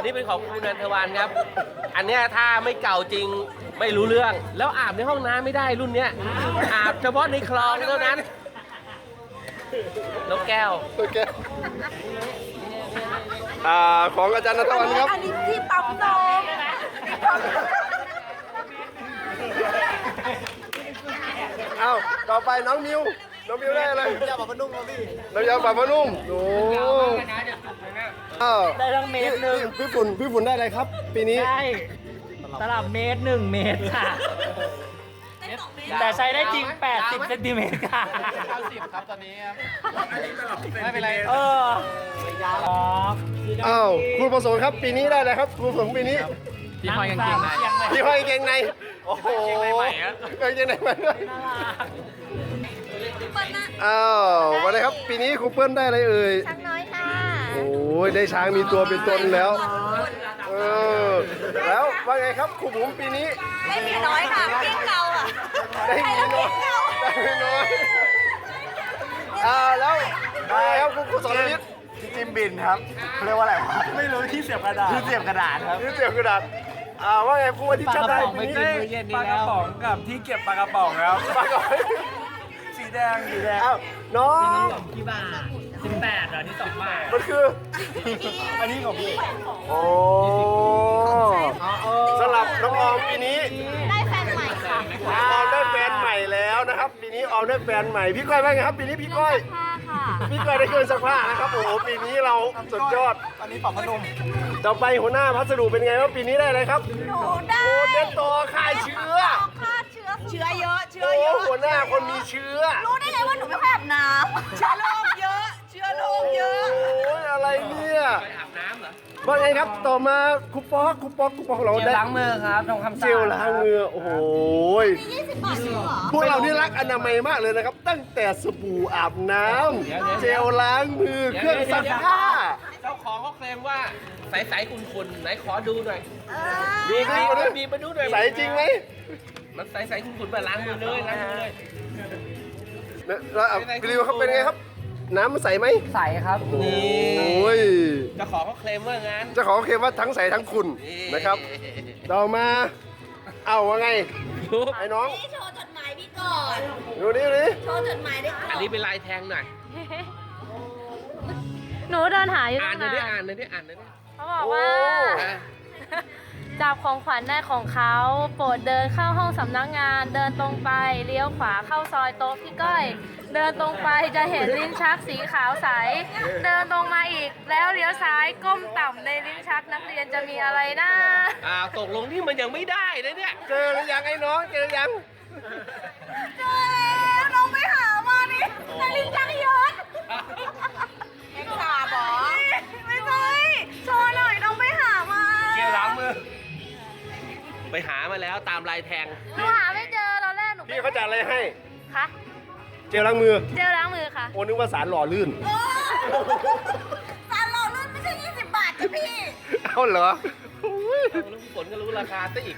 อันนี้เป็นของคุณนันทวันครับ อันเนี้ยถ้าไม่เก่าจริงไม่รู้เรื่อง แล้วอาบในห้องน้ำไม่ได้รุ่นเนี้ย อาบเฉพาะในคลองเท่านั้นนกแก้วตัวแกอ่าของอาจารย์นัทวันครับ อันนี้ที่ปั๊มนมเอ้าต่อไปน้องมิว น้องมิวได้อะไรน้ำยาปรับผ้านุ่มครับพี่น้ำยาปรับผ้านุ่มโอ้อ้าวได้ทั้งเมตรหนึ่งพี่พี่ฝุ่นพี่ฝุ่นได้อะไรครับ ปีนี้ ได้ตลับเมตรหนึ่งเมตรค่ะ แต่ใช้ได้จริง 80เซนติเมตรค่ะ90ครับตอนนี้ครับไม่เป็นไรเอออ๋ออ้าวครูประสงค์ครับ ปีนี้ได้อะไรครับครูประสงค์ปีนี้ที่ห้อยกางเกงในพี่ห้อยกางเกงในโอ้โหกางเกงในใหม่อะกางเกงในใหม่ ด้วยอ้าวมาเลยครับ ปีนี้ครูเปิ้ลได้อะไรเอ่ย ช้างน้อยค่ะโอ้ยได้ช้างมีตัวเป็นตนแล้ว เออ แล้วว่าไงครับครูบุ๋มปีนี้ ไม่มีน้อยค่ะเพียงเก่าอะได้มีน้อยได้ไม่น้อยอ่าแล้วว่าไงครับครูครูสอนวิทย์จิมบินครับเขาเรียกว่าอะไรวะไม่รู้ที่เสียบกระดาษที่เสียบกระดาษครับนี่เสียงกระดาษอ่าว่าไงครูวันที่ปลากจำระได้ป๋องปีไปนี้กินมื้อเย็นปนี้ลากระแล้วป๋องกับที่เก็บปลากระป๋องครับปากก่อนสี แดงสีแดงอ้าวน้อง กี่บาท18เหรอนี่2บาทมันคือ อันนี้ของพี่โอ้สำหรับน้องออมปีนี้ได้แฟนใหม่ค่ะออมได้แฟนใหม่แล้วนะครับปีนี้ออมได้แฟนใหม่พี่ก้อยว่าไงครับปีนี้พี่ก้อย ผ้าค่ะพี่ก้อยได้เครื่องซักผ้านะครับโอ้โหปีนี้เราสุดยอด อันนี้ปรับพนมต่อไปหัวหน้าพัสดุเป็นไงว่าปีนี้ได้อะไรครับ หนูได้โอ้เดนโตค่ายเชื้อฆ่าเชื้อ เชื้อเยอะเชื้อโอ้เยอะหัวหน้าคนมีเชื้อรู้ได้ไงว่าหนูไม่ค่อยอาบน้ำเชื้อโรคเยอะ เชื้อโรคเยอะโอ้ยอะไรเนี่ยไปอาบน้ำเหรอว่าไงครับต่อมาคุปป๊อกคุปป๊อกคุปป๊อกของเราเจลได้ล้างมือครับทำคำเจสั่งลล้างมือโอ้โหยมี20บาทจริงเหรอพวกเรานี่รักอนามัยมากเลยนะครับ ตั้งแต่สบู่อาบน้ำเจลล้างมือเครื่องซักผ้าเจ้าของเขาเคลมว่าใสๆขุ่นๆไหนขอดูหน่อย เอดูอสิบีบมาดูบีบมาดูหน่อย ใสจริงไหม มันใสๆขุ่นๆแบบล้างมือเลยล้างมือเลยเนี่ยแล้วอะพี่ริวครับเป็นไงครับ น้ำมันใสไหมใสครับโอ้ยเจ้าของเขาเคลมว่างั้นเจ้าของเคลมว่าทั้งใสทั้งขุ่นนะครับต่อมาเอาว่าไงไอ้น้องนี่โชว์จดหมายพี่ก่อนดูนี่ดูนี่โชว์จดหมายได้ก่อนอันนี้เป็นลายแทงหน่อยหนูเดินหาอยู่อ่าตั้นงหน่อยดินาอ่านนหน่อยดิอ่านหน่อยดิเขาบอกว่าอะ จับของขวัญได้ของเขา โปรดเดินเข้าห้องสำนักงาน เดินตรงไป เลี้ยวขวาเข้าซอยโต๊ะพี่ก้อย เดินตรงไปจะเห็นลิ้นชักสีขาวใส เดินตรงมาอีก แล้วเลี้ยวซ้ายก้มต่ำในลิ้นชักนักเรียนจะมีอะไรนะอ่าตกลงที่มันยังไม่ได้นะเนี่ย เจอหรือยังไอ้น้องเจอยังเจอแล้วน้องไปหามานี่ในลิ้นชักยศเไปหามาแล้วตามลายแทง หนูหาไม่เจอตอนแรกหนูพี่เขาจัดอะไรให้ คะเจลล้างมือ เจลล้างมือค่ะ โอ้นึกว่าสารหล่อลื่นโอ้สารหล่อลื่นไม่ใช่ 20 บาทจ้ะพี่ เอาเหรอรู้ฝนก็รู้ราคาซะอีก